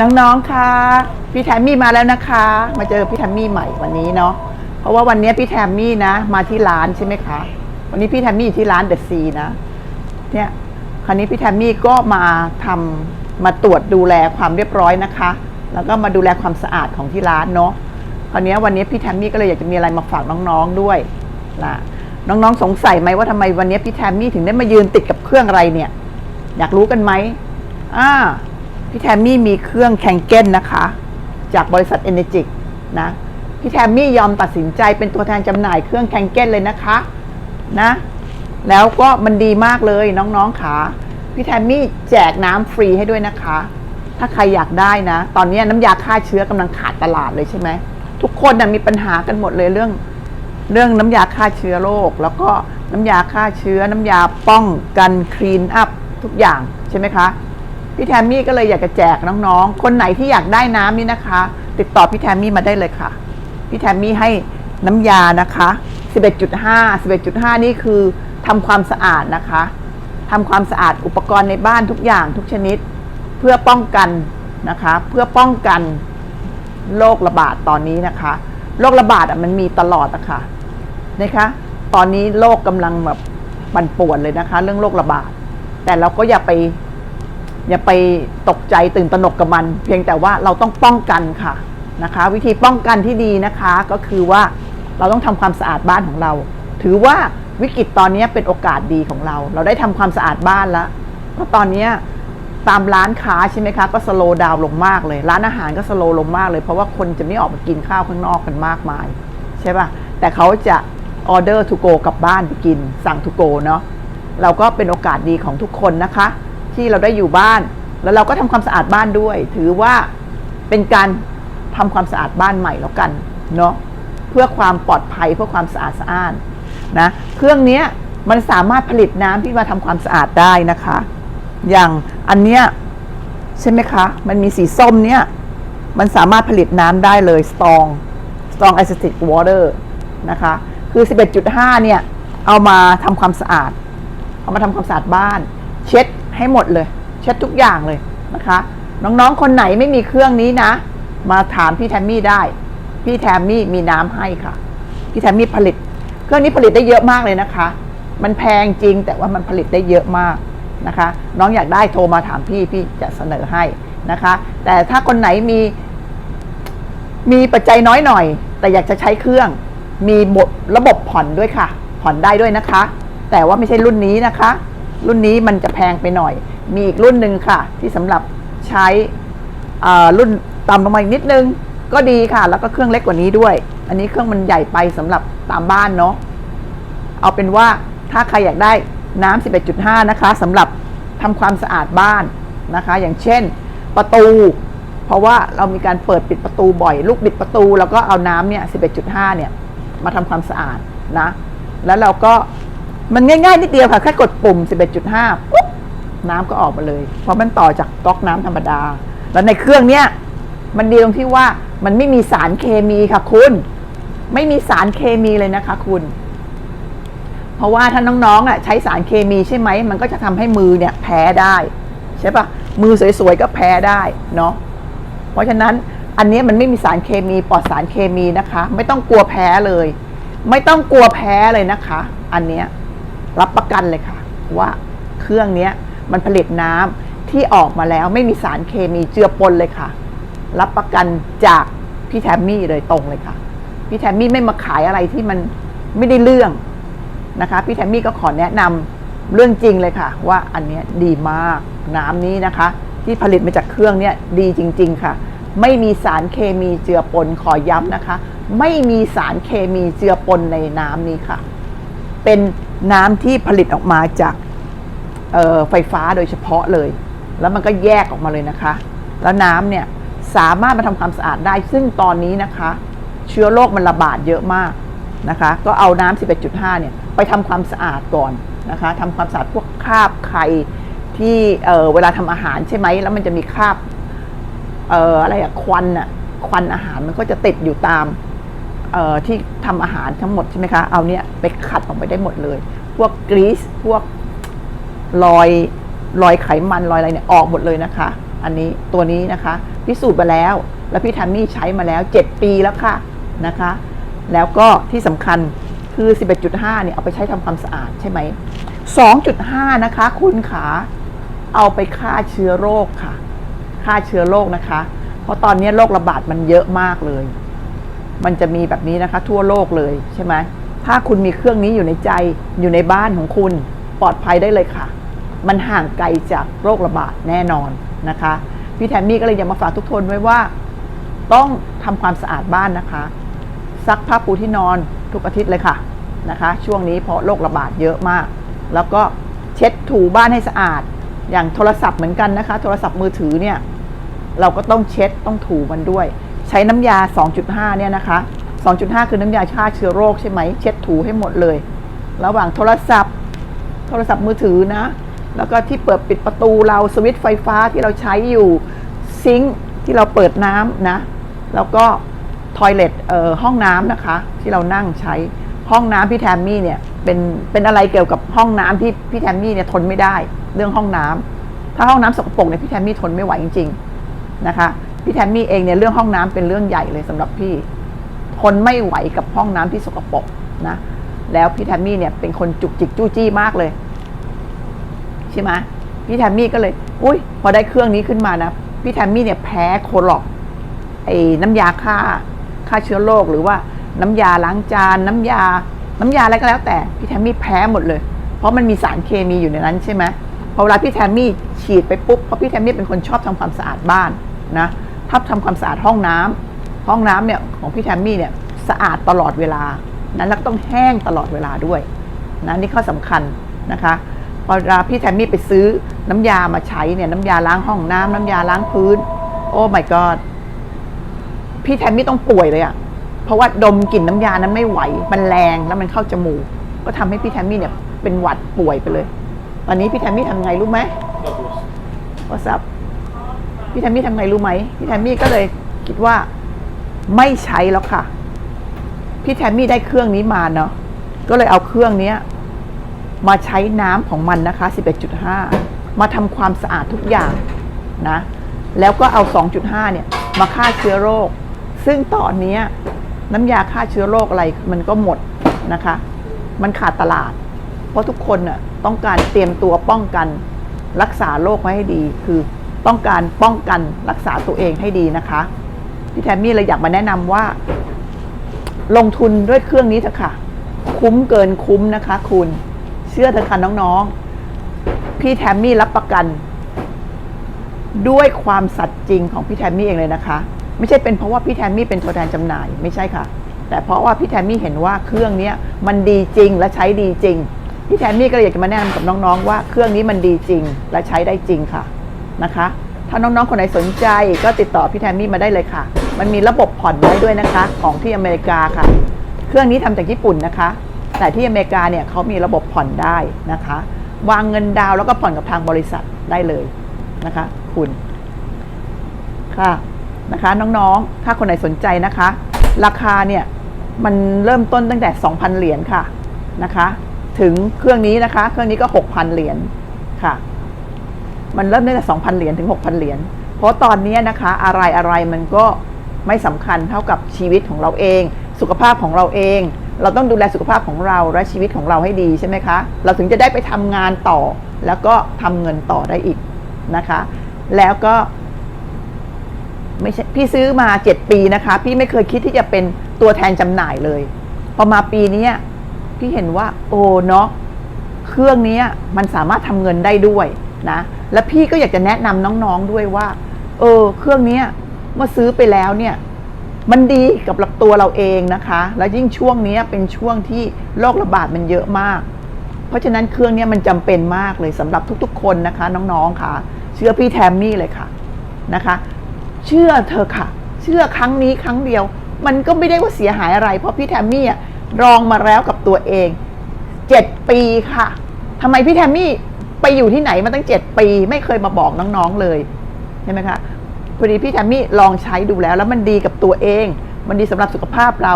น้องๆคะพี่แทมมี่มาแล้วนะคะ มาเจอพี่แทมมี่ใหม่วันนี้เนาะเพราะว่าวันนี้พี่แทมมี่นะ มาที่ร้านใช่ไหมคะ วันนี้พี่แทมมี่อยู่ที่ร้านเดอะซีนะเนี่ยคราวนี้พี่แทมมี่ก็มาทำมาตรวจดูแลความเรียบร้อยนะคะ แล้วก็มาดูแลความสะอาดของที่ร้านเนาะคราวนี้วันนี้พี่แทมมี่ก็เลยอยากจะมีอะไรมาฝากน้องๆด้วยนะน้องๆสงสัยไหมว่าทำไมวันนี้พี่แทมมี่ถึงได้มายืนติดกับเครื่องอะไรเนี่ย อยากรู้กันไหมอ่า พี่แทมมี่มีเครื่องแข่งเก้นนะคะ จากบริษัท e n e r g i c นะพี่แทมมี่ยอมตัดสินใจเป็นตัวแทนจำหน่ายเครื่องแข่งเก้นเลยนะคะนะ แล้วก็มันดีมากเลยน้องๆขาพี่แทมมี่แจกน้ำฟรีให้ด้วยนะคะ ถ้าใครอยากได้นะ ตอนนี้น้ำยาฆ่าเชื้อกำลังขาดตลาดเลยใช่ไหม ทุกคนนะมีปัญหากันหมดเลยเรื่อง เรื่องน้ำยาฆ่าเชื้อโรค แล้วก็น้ำยาฆ่าเชื้อ น้ำยาป้องกันคลีนอัพทุกอย่างใช่ไหมคะ พี่แทมมี่ก็เลยอยากจะแจกน้องๆ คนไหนที่อยากได้น้ำนี่นะคะ ติดต่อพี่แทมมี่มาได้เลยค่ะ พี่แทมมี่ให้น้ำยานะคะ 11.5 11.5 นี่คือทำความสะอาดนะคะทำความสะอาดอุปกรณ์ในบ้านทุกอย่างทุกชนิด เพื่อป้องกันนะคะ เพื่อป้องกันโรคระบาดตอนนี้นะคะโรคระบาดอะมันมีตลอดนะคะนะคะ ตอนนี้โลกกำลังแบบปั่นป่วนเลยนะคะ เรื่องโรคระบาด แต่เราก็อย่าไป อย่าไปตกใจตื่นตระหนกกับมัน เพียงแต่ว่าเราต้องป้องกันค่ะนะคะ วิธีป้องกันที่ดีนะคะก็คือว่าเราต้องทำความสะอาดบ้านของเรา ถือว่าวิกฤตตอนนี้เป็นโอกาสดีของเรา เราได้ทำความสะอาดบ้านแล้วเพราะตอนนี้ตามร้านค้าใช่ไหมคะ ก็สโลว์ดาวน์ลงมากเลย ร้านอาหารก็สโลว์ลงมากเลย เพราะว่าคนจะไม่ออกมากินข้าวข้างนอกกันมากมาย ใช่ป่ะแต่เขาจะออเดอร์ทูโกกลับบ้านไปกิน สั่งทูโกเนาะเราก็เป็นโอกาสดีของทุกคนนะคะ ที่เราได้อยู่บ้าน แล้วเราก็ทำความสะอาดบ้านด้วย ถือว่าเป็นการทำความสะอาดบ้านใหม่แล้วกันเนาะเพื่อความปลอดภัยเพื่อความสะอาดสะอ้านนะเครื่องนี้มันสามารถผลิตน้ำที่มาทำความสะอาดได้นะคะ อย่างอันเนี้ยใช่ไหมคะ มันมีสีส้มเนี้ยมันสามารถผลิตน้ำได้เลย strong strong acidic water นะคะ คือ 11.5 เนี่ย เอามาทำความสะอาด เอามาทำความสะอาดบ้าน เช็ด ให้หมดเลย เช็ดทุกอย่างเลยนะคะ น้องๆ คนไหนไม่มีเครื่องนี้นะ มาถามพี่แทมมี่ได้ พี่แทมมี่มีน้ำให้ค่ะ พี่แทมมี่ผลิต เครื่องนี้ผลิตได้เยอะมากเลยนะคะ มันแพงจริงแต่ว่ามันผลิตได้เยอะมากนะคะ น้องอยากได้โทรมาถามพี่พี่จะเสนอให้นะคะ แต่ถ้าคนไหนมีมีปัจจัยน้อยหน่อย แต่อยากจะใช้เครื่อง มีบทระบบผ่อนด้วยค่ะ ผ่อนได้ด้วยนะคะ แต่ว่าไม่ใช่รุ่นนี้นะคะ รุ่นนี้มันจะแพงไปหน่อย มีอีกรุ่นหนึ่งค่ะ ที่สำหรับใช้รุ่นต่ำลงมาอีกนิดนึง ก็ดีค่ะ แล้วก็เครื่องเล็กกว่านี้ด้วย อันนี้เครื่องมันใหญ่ไปสำหรับตามบ้านเนาะเอาเป็นว่าถ้าใครอยากได้น้ำ11.5 นะคะสำหรับทำความสะอาดบ้านนะคะ อย่างเช่นประตู เพราะว่าเรามีการเปิดปิดประตูบ่อย ลูกบิดประตู แล้วก็เอาน้ำเนี่ย 11.5 เนี่ย มาทำความสะอาดนะ แล้วเราก็ มันง่ายๆนิดเดียวค่ะ แค่กดปุ่ม 11.5 ปุ๊บ น้ำก็ออกมาเลย เพราะมันต่อจากก๊อกน้ำธรรมดา แล้วในเครื่องเนี้ยมันดีตรงที่ว่ามันไม่มีสารเคมีค่ะคุณ ไม่มีสารเคมีเลยนะคะคุณ เพราะว่าถ้าน้องๆอะใช้สารเคมีใช่ไหม มันก็จะทำให้มือเนี่ยแพ้ได้ใช่ปะมือสวยๆก็แพ้ได้เนาะ เพราะฉะนั้นอันนี้มันไม่มีสารเคมีปลอดสารเคมีนะคะ ไม่ต้องกลัวแพ้เลย ไม่ต้องกลัวแพ้เลยนะคะ อันเนี้ย รับประกันเลยค่ะ ว่าเครื่องนี้มันผลิตน้ำที่ออกมาแล้วไม่มีสารเคมีเจือปนเลยค่ะ รับประกันจากพี่แทมมี่เลยตรงเลยค่ะ พี่แทมมี่ไม่มาขายอะไรที่มันไม่ได้เรื่องนะคะ พี่แทมมี่ก็ขอแนะนำเรื่องจริงเลยค่ะ ว่าอันนี้ดีมากน้ำนี้นะคะ ที่ผลิตมาจากเครื่องเนี้ยดีจริง ๆ ค่ะ ไม่มีสารเคมีเจือปนขอย้ำนะคะ ไม่มีสารเคมีเจือปนในน้ำนี้ค่ะ เป็น น้ำที่ผลิตออกมาจากไฟฟ้าโดยเฉพาะเลย แล้วมันก็แยกออกมาเลยนะคะ แล้วน้ำเนี่ยสามารถมาทำความสะอาดได้ ซึ่งตอนนี้นะคะ เชื้อโรคมันระบาดเยอะมากนะคะ ก็เอาน้ำ11.5 เนี่ยไปทำความสะอาดก่อนนะคะทำความสะอาดพวกคราบไข่ที่เอ่อเวลาทำอาหารใช่ไหมแล้วมันจะมีคราบอออะไรอะควันอะควันอาหารมันก็จะติดอยู่ตาม ที่ทำอาหารทั้งหมดใช่ไหมคะ เอาเนี้ยไปขัดออกไปได้หมดเลย พวกกรีซพวกรอยรอยไขมันรอยอะไรเนี่ยออกหมดเลยนะคะ อันนี้ตัวนี้นะคะพิสูจน์มาแล้ว แล้วพี่แทมมี่ใช้มาแล้ว 7 ปีแล้วค่ะนะคะ แล้วก็ที่สำคัญคือ 11.5 เนี่ยเอาไปใช้ทำความสะอาดใช่ไหม 2.5 นะคะ คุณขาเอาไปฆ่าเชื้อโรคค่ะ ฆ่าเชื้อโรคนะคะ เพราะตอนนี้โรคระบาดมันเยอะมากเลย มันจะมีแบบนี้นะคะ ทั่วโลกเลยใช่ไหมถ้าคุณมีเครื่องนี้อยู่ในใจอยู่ในบ้านของคุณปลอดภัยได้เลยค่ะ มันห่างไกลจากโรคระบาดแน่นอนนะคะ พี่แทมมี่ก็เลยอยากมาฝากทุกคนไว้ว่า ต้องทำความสะอาดบ้านนะคะ ซักผ้าปูที่นอนทุกอาทิตย์เลยค่ะนะคะ ช่วงนี้เพราะโรคระบาดเยอะมาก แล้วก็เช็ดถูบ้านให้สะอาด อย่างโทรศัพท์เหมือนกันนะคะ โทรศัพท์มือถือเนี่ยเราก็ต้องเช็ดต้องถูมันด้วย ใช้น้ำยา 2.5 เนี่ยนะคะ 2.5 คือน้ำยาฆ่าเชื้อโรคใช่ไหม เช็ดถูให้หมดเลย ระหว่างโทรศัพท์ โทรศัพท์มือถือนะ แล้วก็ที่เปิดปิดประตูเราสวิตช์ไฟฟ้าที่เราใช้อยู่ซิงค์ที่เราเปิดน้ำนะ แล้วก็ทอยเลทเอ่อห้องน้ำนะคะ ที่เรานั่งใช้ห้องน้ำพี่แทมมี่เนี่ยเป็นเป็นอะไรเกี่ยวกับห้องน้ำที่พี่แทมมี่เนี่ยทนไม่ได้ เรื่องห้องน้ำถ้าห้องน้ำสกปรกเนี่ยพี่แทมมี่ทนไม่ไหวจริง ๆ นะคะ พี่แทมมี่เองเนี่ยเรื่องห้องน้ำเป็นเรื่องใหญ่เลยสำหรับพี่ ทนไม่ไหวกับห้องน้ำที่สกปรกนะ แล้วพี่แทมมี่เนี่ยเป็นคนจุกจิกจู้จี้มากเลย ใช่ไหมพี่แทมมี่ก็เลย อุ้ยพอได้เครื่องนี้ขึ้นมานะพี่แทมมี่เนี่ยแพ้โคลอกไอ้น้ำยาฆ่าฆ่าเชื้อโรคหรือว่าน้ำยาล้างจานน้ำยา น้ำยาอะไรก็แล้วแต่พี่แทมมี่แพ้หมดเลย เพราะมันมีสารเคมีอยู่ในนั้นใช่ไหมพอเวลาพี่แทมมี่ฉีดไปปุ๊บเพราะพี่แทมมี่เป็นคนชอบทำความสะอาดบ้านนะ ชอบทำความสะอาดห้องน้ำห้องน้ำเนี่ยของพี่แทมมี่เนี่ยสะอาดตลอดเวลา นั้นแล้วก็ต้องแห้งตลอดเวลาด้วยนะนี่ข้อสำคัญนะคะพอเวลาพี่แทมมี่ไปซื้อน้ำยามาใช้เนี่ยน้ำยาล้างห้องน้ำน้ำยาล้างพื้น โอ้ my god พี่แทมมี่ต้องป่วยเลยอะเพราะว่าดมกลิ่นน้ำยานั้นไม่ไหวมันแรงแล้วมันเข้าจมูกก็ทำให้พี่แทมมี่เนี่ยเป็นหวัดป่วยไปเลยตอนนี้พี่แทมมี่ทำไงรู้ไหมว่าซับ พี่แทมมี่ทำไงรู้ไหมพี่แทมมี่ก็เลยคิดว่าไม่ใช้แล้วค่ะ พี่แทมมี่ได้เครื่องนี้มาเนาะก็เลยเอาเครื่องนี้มาใช้น้ำของมันนะคะ 11.5 มาทำความสะอาดทุกอย่างนะ แล้วก็เอา 2.5 เนี่ย มาฆ่าเชื้อโรค ซึ่งตอนนี้น้ำยาฆ่าเชื้อโรคอะไรมันก็หมดนะคะ มันขาดตลาด เพราะทุกคนน่ะต้องการเตรียมตัวป้องกันรักษาโรคไว้ให้ดีคือ ต้องการป้องกันรักษาตัวเองให้ดีนะคะ พี่แทมมี่เลยอยากมาแนะนำว่า ลงทุนด้วยเครื่องนี้เถอะค่ะ คุ้มเกินคุ้มนะคะ คุณ เชื่อเถอะค่ะน้องๆ พี่แทมมี่รับประกัน ด้วยความสัตย์จริงของพี่แทมมี่เองเลยนะคะ ไม่ใช่เป็นเพราะว่าพี่แทมมี่เป็นตัวแทนจำหน่ายไม่ใช่ค่ะ แต่เพราะว่าพี่แทมมี่เห็นว่าเครื่องนี้มันดีจริงและใช้ดีจริงพี่แทมมี่ก็เลยอยากจะมาแนะนำกับน้องๆว่าเครื่องนี้มันดีจริงและใช้ได้จริงค่ะ นะคะ ถ้าน้องๆ คนไหนสนใจก็ติดต่อพี่แทมมี่มาได้เลยค่ะ มันมีระบบผ่อนได้ด้วยนะคะ ของที่อเมริกาค่ะ เครื่องนี้ทำจากญี่ปุ่นนะคะ แต่ที่อเมริกาเนี่ยเขามีระบบผ่อนได้นะคะ วางเงินดาวแล้วก็ผ่อนกับทางบริษัทได้เลยนะคะ คุณค่ะนะคะน้องๆ ถ้าคนไหนสนใจนะคะ ราคาเนี่ยมันเริ่มต้นตั้งแต่ 2,000 เหรียญค่ะนะคะ ถึงเครื่องนี้นะคะ เครื่องนี้ก็ 6,000 เหรียญค่ะ มันเริ่มตั้งแต่2,000เหรียญถึง6,000เหรียญเพราะตอนนี้นะคะ อะไรอะไรมันก็ไม่สำคัญเท่ากับชีวิตของเราเอง สุขภาพของเราเอง เราต้องดูแลสุขภาพของเราและชีวิตของเราให้ดีใช่ไหมคะ เราถึงจะได้ไปทำงานต่อ แล้วก็ทำเงินต่อได้อีกนะคะ แล้วก็ไม่ใช่พี่ซื้อมาเจ็ดปีนะคะ พี่ไม่เคยคิดที่จะเป็นตัวแทนจำหน่ายเลยพอมาปีนี้พี่เห็นว่า โอ้เนาะเครื่องนี้มันสามารถทำเงินได้ด้วย นะและพี่ก็อยากจะแนะนำน้องๆด้วยว่า เออ เครื่องนี้เมื่อซื้อไปแล้วเนี่ย มันดีกับตัวเราเองนะคะ แล้วยิ่งช่วงนี้เป็นช่วงที่โรคระบาดมันเยอะมาก เพราะฉะนั้นเครื่องนี้มันจำเป็นมากเลยสำหรับทุกๆ คนนะคะ น้องๆค่ะ เชื่อพี่แทมมี่เลยค่ะนะคะ เชื่อเธอค่ะ เชื่อครั้งนี้ครั้งเดียว มันก็ไม่ได้ว่าเสียหายอะไร เพราะพี่แทมมี่ลองมาแล้วกับตัวเองเจ็ดปีค่ะทำไมพี่แทมมี่ ไปอยู่ที่ไหนมาตั้งเจ็ดปี ไม่เคยมาบอกน้องๆเลยใช่ไหมคะพอดีพี่แทมมี่ลองใช้ดูแล้ว แล้วมันดีกับตัวเอง มันดีสำหรับสุขภาพเรา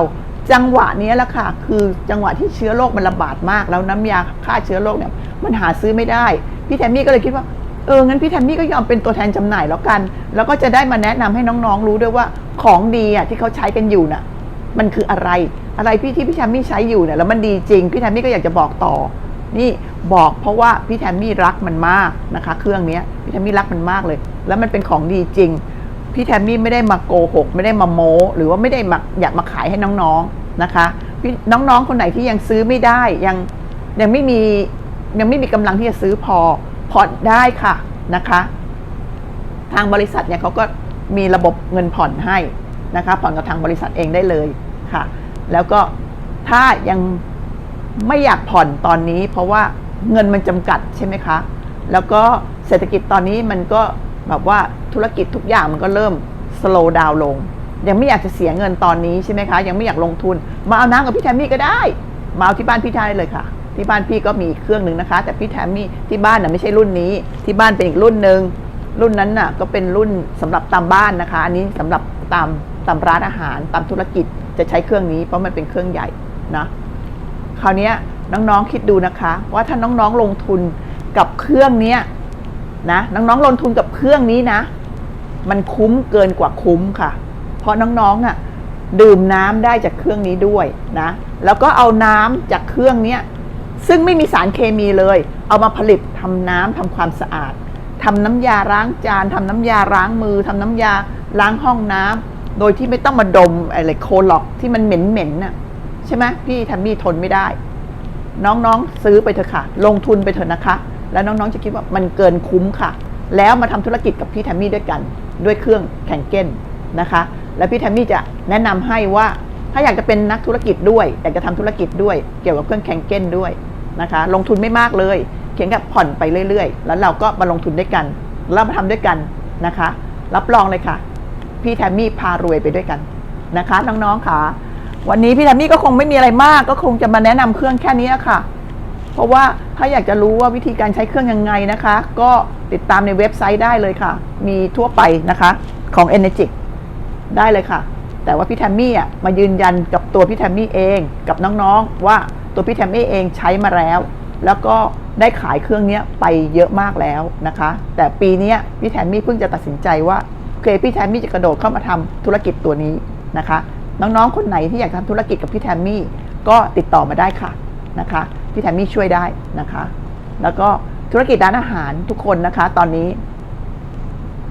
จังหวะนี้แหละค่ะ คือจังหวะที่เชื้อโรคมันระบาดมาก แล้วน้ำยาฆ่าเชื้อโรคเนี่ยมันหาซื้อไม่ได้ พี่แทมมี่ก็เลยคิดว่าเอองั้นพี่แทมมี่ก็ยอมเป็นตัวแทนจำหน่ายแล้วกัน แล้วก็จะได้มาแนะนำให้น้องๆรู้ด้วยว่าของดีอะที่เขาใช้กันอยู่น่ะ มันคืออะไร อะไรพี่ที่พี่แทมมี่ใช้อยู่เนี่ยแล้วมันดีจริง พี่แทมมี่ก็อยากจะบอกต่อ นี่บอกเพราะว่าพี่แทมมี่รักมันมากนะคะ เครื่องนี้พี่แทมมี่รักมันมากเลย แล้วมันเป็นของดีจริง พี่แทมมี่ไม่ได้มาโกหก ไม่ได้มาโมหรือว่าไม่ได้มาอยากมาขายให้น้องๆนะคะพี่น้องๆคนไหนที่ยังซื้อไม่ได้ยังยังไม่มียังไม่มีกำลังที่จะซื้อพอผ่อนได้ค่ะนะคะ ทางบริษัทเนี่ยเขาก็มีระบบเงินผ่อนให้นะคะผ่อนกับทางบริษัทเองได้เลยค่ะ แล้วก็ถ้ายัง ไม่อยากผ่อนตอนนี้ เพราะว่าเงินมันจำกัดใช่ไหมคะ แล้วก็เศรษฐกิจตอนนี้มันก็แบบว่าธุรกิจทุกอย่างมันก็เริ่ม slow down ลง ยังไม่อยากจะเสียเงินตอนนี้ใช่ไหมคะ ยังไม่อยากลงทุน มาเอาน้ำกับพี่แทมมี่ก็ได้ มาเอาที่บ้านพี่ได้เลยค่ะ ที่บ้านพี่ก็มีเครื่องหนึ่งนะคะ แต่พี่แทมมี่ที่บ้านน่ะไม่ใช่รุ่นนี้ ที่บ้านเป็นอีกรุ่นหนึ่งรุ่นนั้นน่ะก็เป็นรุ่นสำหรับตามบ้านนะคะ อันนี้สำหรับตามตามร้านอาหารตามธุรกิจจะใช้เครื่องนี้เพราะมันเป็นเครื่องใหญ่นะ คราวนี้น้องๆคิดดูนะคะ ว่าถ้าน้องๆลงทุนกับเครื่องเนี้ยนะน้องๆลงทุนกับเครื่องนี้นะ มันคุ้มเกินกว่าคุ้มค่ะ เพราะน้องๆอะดื่มน้ำได้จากเครื่องนี้ด้วยนะ แล้วก็เอาน้ำจากเครื่องเนี้ยซึ่งไม่มีสารเคมีเลย เอามาผลิตทำน้ำทำความสะอาดทำน้ำยาล้างจานทำน้ำยาล้างมือทำน้ำยาล้างห้องน้ำโดยที่ไม่ต้องมาดมอะไรโคล็อกที่มันเหม็นๆน่ะ ใช่ไหมพี่ทัมมี่ทนไม่ได้ น้องๆซื้อไปเถอะค่ะ ลงทุนไปเถอะนะคะ แล้วน้องๆจะคิดว่ามันเกินคุ้มค่ะ แล้วมาทำธุรกิจกับพี่แทมมี่ด้วยกัน ด้วยเครื่องแข่งเก้นนะคะ แล้วพี่แทมมี่จะแนะนำให้ว่าถ้าอยากจะเป็นนักธุรกิจด้วยอยากจะทำธุรกิจด้วย เกี่ยวกับเครื่องแข่งเก้นด้วยนะคะ ลงทุนไม่มากเลยเขียนกับผ่อนไปเรื่อยๆ แล้วเราก็มาลงทุนด้วยกันแล้วมาทำด้วยกันนะคะ รับรองเลยค่ะ พี่แทมมี่พารวยไปด้วยกันนะคะ น้องๆค่ะ วันนี้พี่แทมมี่ก็คงไม่มีอะไรมาก ก็คงจะมาแนะนำเครื่องแค่นี้ค่ะ เพราะว่าถ้าอยากจะรู้ว่าวิธีการใช้เครื่องยังไงนะคะ ก็ติดตามในเว็บไซต์ได้เลยค่ะ มีทั่วไปนะคะของ Energic ได้เลยค่ะ แต่ว่าพี่แทมมี่อะมายืนยันกับตัวพี่แทมมี่เองกับน้องๆ ว่าตัวพี่แทมมี่เองใช้มาแล้ว แล้วก็ได้ขายเครื่องเนี้ยไปเยอะมากแล้วนะคะ แต่ปีนี้พี่แทมมี่เพิ่งจะตัดสินใจว่าโอเคพี่แทมมี่จะกระโดดเข้ามาทำธุรกิจตัวนี้นะคะ น้องๆ คนไหนที่อยากทำธุรกิจกับพี่แทมมี่ ก็ติดต่อมาได้ค่ะนะคะ พี่แทมมี่ช่วยได้นะคะ แล้วก็ธุรกิจร้านอาหารทุกคนนะคะ ตอนนี้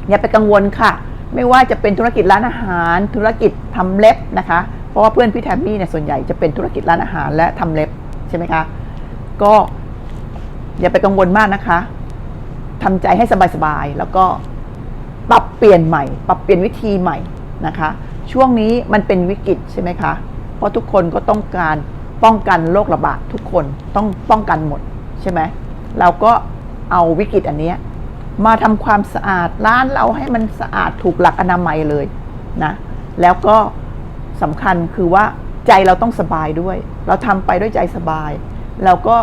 อย่าไปกังวลค่ะ ไม่ว่าจะเป็นธุรกิจร้านอาหาร ธุรกิจทำเล็บนะคะ เพราะว่าเพื่อนพี่แทมมี่เนี่ยส่วนใหญ่จะเป็นธุรกิจร้านอาหารและทำเล็บใช่ไหมคะ ก็อย่าไปกังวลมากนะคะทำใจให้สบายๆแล้วก็ปรับเปลี่ยนใหม่ ปรับเปลี่ยนวิธีใหม่ นะคะ ช่วงนี้มันเป็นวิกฤตใช่ไหมคะ เพราะทุกคนก็ต้องการป้องกันโรคระบาดทุกคนต้องป้องกันหมดใช่ไหมเราก็เอาวิกฤตอันนี้มาทำความสะอาดร้านเราให้มันสะอาดถูกหลักอนามัยเลยนะแล้วก็สำคัญคือว่าใจเราต้องสบายด้วย เราทำไปด้วยใจสบายแล้วก็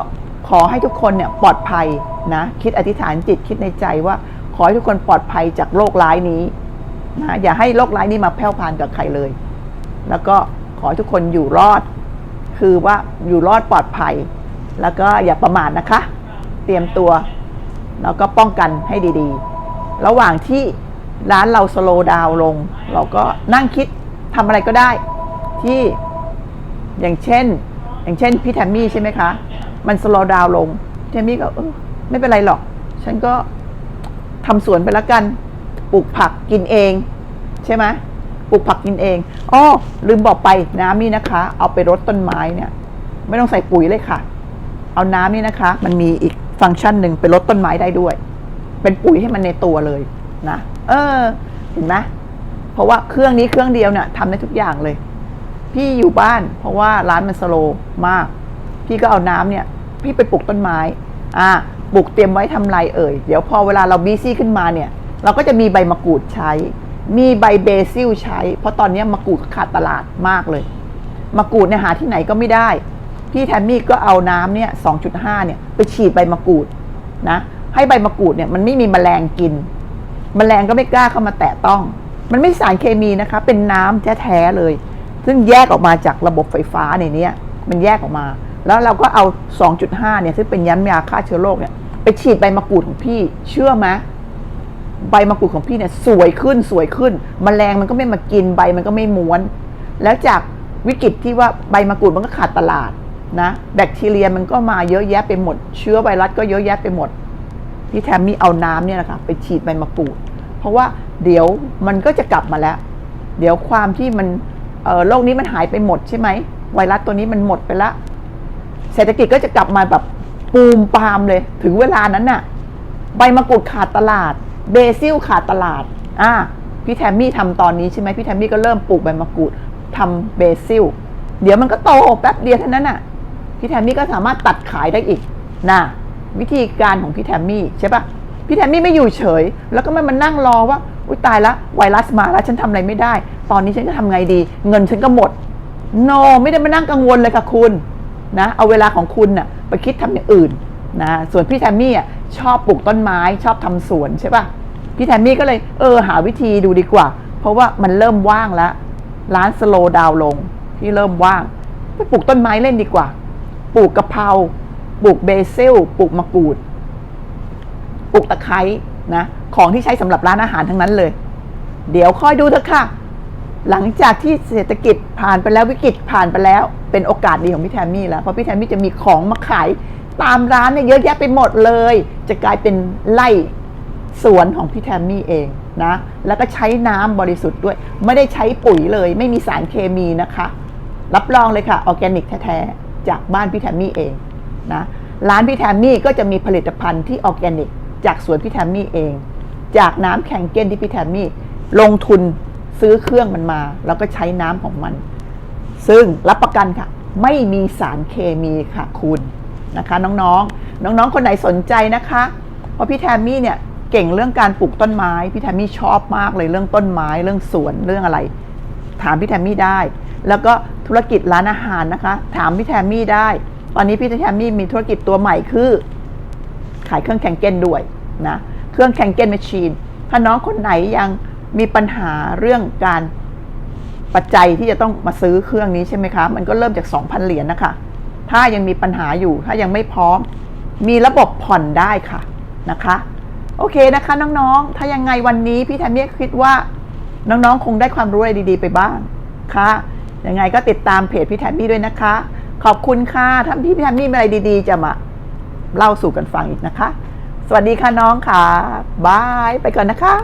ขอให้ทุกคนเนี่ยปลอดภัยนะคิดอธิษฐานจิตคิดในใจว่า ขอให้ทุกคนปลอดภัยจากโรคร้ายนี้ นะอย่าให้โรคร้ายนี้มาแพร่พันกับใครเลย แล้วก็ขอให้ทุกคนอยู่รอด คือว่าอยู่รอดปลอดภัย แล้วก็อย่าประมาทนะคะ เตรียมตัว แล้วก็ป้องกันให้ดีๆ ระหว่างที่ร้านเราสโลดาวลง เราก็นั่งคิดทำอะไรก็ได้ ที่อย่างเช่น อย่างเช่นพี่แทมมี่ใช่ไหมคะ มันสโลดาวลงแทมมี่ก็เออไม่เป็นไรหรอก ฉันก็ทำสวนไปแล้วกัน ปลูกผักกินเอง ใช่ไหมปลูกผักกินเองอ้อลืมบอกไปน้ำนี่นะคะ เอาไปรดต้นไม้เนี่ย ไม่ต้องใส่ปุ๋ยเลยค่ะ เอาน้ำนี่นะคะ มันมีอีกฟังก์ชันหนึ่งไปลดต้นไม้ได้ด้วย เป็นปุ๋ยให้มันในตัวเลยนะเออเห็นไหมเพราะว่าเครื่องนี้เครื่องเดียวเนี่ยทำได้ทุกอย่างเลย พี่อยู่บ้าน เพราะว่าร้านมันสโลว์มาก พี่ก็เอาน้ำเนี่ย พี่ไปปลูกต้นไม้ อ่าปลูกเตรียมไว้ทำไรเอ่ย เดี๋ยวพอเวลาเราบีซี่ขึ้นมาเนี่ย เราก็จะมีใบมะกรูดใช้ มีใบเบซิลใช้ เพราะตอนนี้มะกรูดขาดตลาดมากเลย มะกรูดเนี่ยหาที่ไหนก็ไม่ได้ พี่แทมมี่ก็เอาน้ำเนี่ย2.5เนี่ยไปฉีดใบมะกรูดนะให้ใบมะกรูดเนี่ยมันไม่มีแมลงกินแมลงก็ไม่กล้าเข้ามาแตะต้อง มันไม่สารเคมีนะคะ เป็นน้ำแท้ๆเลย ซึ่งแยกออกมาจากระบบไฟฟ้าในนี้มันแยกออกมา แล้วเราก็เอา 2.5เนี่ยซึ่งเป็นยันยาฆ่าเชื้อโรคเนี่ยไปฉีดใบมะกรูดของพี่ เชื่อไหม ใบมะกรูดของพี่เนี่ยสวยขึ้นสวยขึ้นมแมลงมันก็ไม่มากินใบมันก็ไม่ม้วน แล้วจากวิกฤตที่ว่าใบมะกรูดมันก็ขาดตลาดนะแบคทีเรียมันก็มาเยอะแยะไปหมด เชื้อไวรัสก็เยอะแยะไปหมด พี่แทมมี่เอาน้ำเนี่ยนะคะไปฉีดใบมะกรูด เพราะว่าเดี๋ยวมันก็จะกลับมาแล้ว เดี๋ยวความที่มันเอ่อโรคนี้มันหายไปหมดใช่ไหมไวรัสตัวนี้มันหมดไปละเศรษฐกิจก็จะกลับมาแบบปูมปามเลย ถึงเวลานั้นน่ะ ใบมะกรูดขาดตลาด เบซิลขาดตลาดอะพี่แทมมี่ทำตอนนี้ใช่ไหมพี่แทมมี่ก็เริ่มปลูกใบมะกรูดทำเบซิลเดี๋ยวมันก็โตแป๊บเดียวเท่านั้นน่ะพี่แทมมี่ก็สามารถตัดขายได้อีกนะวิธีการของพี่แทมมี่ใช่ปะพี่แทมมี่ไม่อยู่เฉย แล้วก็ไม่มานั่งรอว่าอุ้ยตายละไวรัสมาแล้วฉันทำอะไรไม่ได้ ตอนนี้ฉันจะทำไงดี เงินฉันก็หมด โนไม่ได้มานั่งกังวลเลยค่ะคุณนะเอาเวลาของคุณน่ะไปคิดทำอย่างอื่นนะส่วนพี่แทมมี่อะชอบปลูกต้นไม้ชอบทำสวนใช่ปะ พี่แทมมี่ก็เลยเออหาวิธีดูดีกว่า เพราะว่ามันเริ่มว่างแล้ว ร้านสโลดาวลงที่เริ่มว่างไปปลูกต้นไม้เล่นดีกว่า ปลูกกะเพราปลูกเบซิลปลูกมะกรูดปลูกตะไคร้นะของที่ใช้สำหรับร้านอาหารทั้งนั้นเลย เดี๋ยวค่อยดูเถอะค่ะ หลังจากที่เศรษฐกิจผ่านไปแล้ววิกฤตผ่านไปแล้ว เป็นโอกาสดีของพี่แทมมี่แล้วเพราะพี่แทมมี่จะมีของมาขายตามร้านเนี่ยเยอะแยะไปหมดเลย จะกลายเป็นไล่ สวนของพี่แทมมี่เองนะ แล้วก็ใช้น้ำบริสุทธิ์ด้วย ไม่ได้ใช้ปุ๋ยเลย ไม่มีสารเคมีนะคะ รับรองเลยค่ะออร์แกนิกแท้ๆ จากบ้านพี่แทมมี่เองนะ ร้านพี่แทมมี่ก็จะมีผลิตภัณฑ์ที่ออร์แกนิก จากสวนพี่แทมมี่เอง จากน้ำแข็งเก้นที่พี่แทมมี่ลงทุนซื้อเครื่องมันมา แล้วก็ใช้น้ำของมัน ซึ่งรับประกันค่ะ ไม่มีสารเคมีค่ะคุณนะคะ น้องๆ น้องๆ คนไหนสนใจนะคะ เพราะพี่แทมมี่เนี่ย เก่งเรื่องการปลูกต้นไม้ พี่แทมมี่ชอบมากเลยเรื่องต้นไม้เรื่องสวนเรื่องอะไร ถามพี่แทมมี่ได้ แล้วก็ธุรกิจร้านอาหารนะคะ ถามพี่แทมมี่ได้ ตอนนี้พี่แทมมี่มีธุรกิจตัวใหม่คือ ขายเครื่องแข่งเก้นด้วยนะเครื่องแข่งเก้นแมชชีนถ้าน้องคนไหนยังมีปัญหาเรื่องการปัจจัยที่จะต้องมาซื้อเครื่องนี้ใช่ไหมคะ มันก็เริ่มจาก 2,000 เหรียญนะคะ ถ้ายังมีปัญหาอยู่ ถ้ายังไม่พร้อม มีระบบผ่อนได้ค่ะนะคะ โอเคนะคะน้องๆ ถ้ายังไงวันนี้พี่แทมมี่คิดว่าน้องๆ คงได้ความรู้อะไรดีๆ ไปบ้างค่ะยังไงก็ติดตามเพจพี่แทมมี่ด้วยนะคะ ขอบคุณค่ะถ้าพี่แทมมี่มีอะไรดีๆ จะมาเล่าสู่กันฟังอีกนะคะ สวัสดีค่ะน้องค่ะบายไปก่อนนะคะ